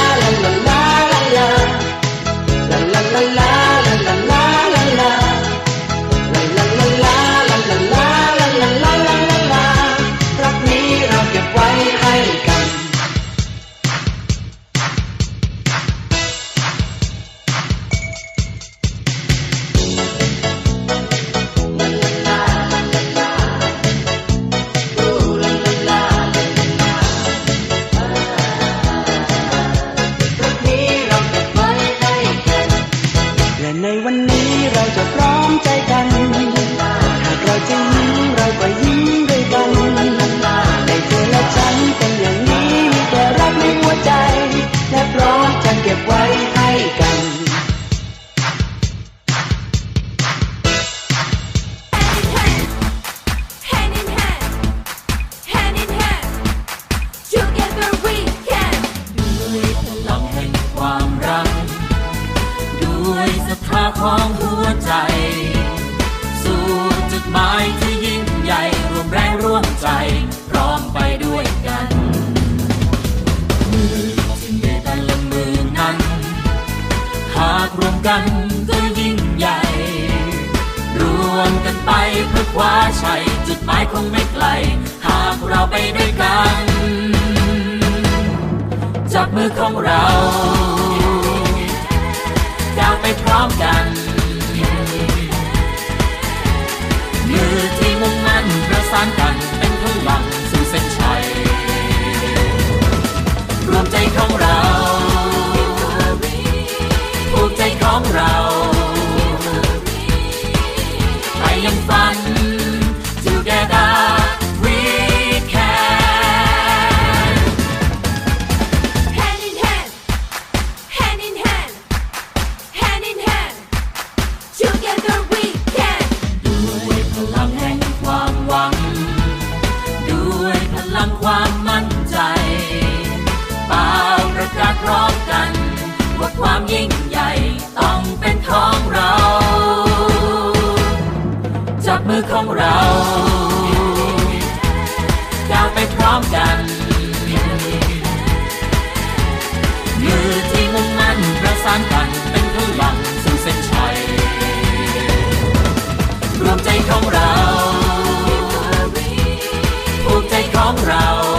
ของหัวใจ สู่จุดหมายที่ยิ่งใหญ่รวมแรงร่วมใจ พร้อมไปด้วยกันมือที่ในแต่ละมือนั้น หากรวมกันก็ยิ่งใหญ่ รวมกันไปเพื่อคว้าชัยจุดหมายคงไม่ไกล หากเราไปด้วยกัน จับมือของเรา ก้าวไปพร้อมกัน จับมือของเราก้าวไปพร้อมกัน มือที่มุ่งมั่นประสานกันเป็นพลังสู่เส้นชัยรวมใจของเราผูกใจของเรา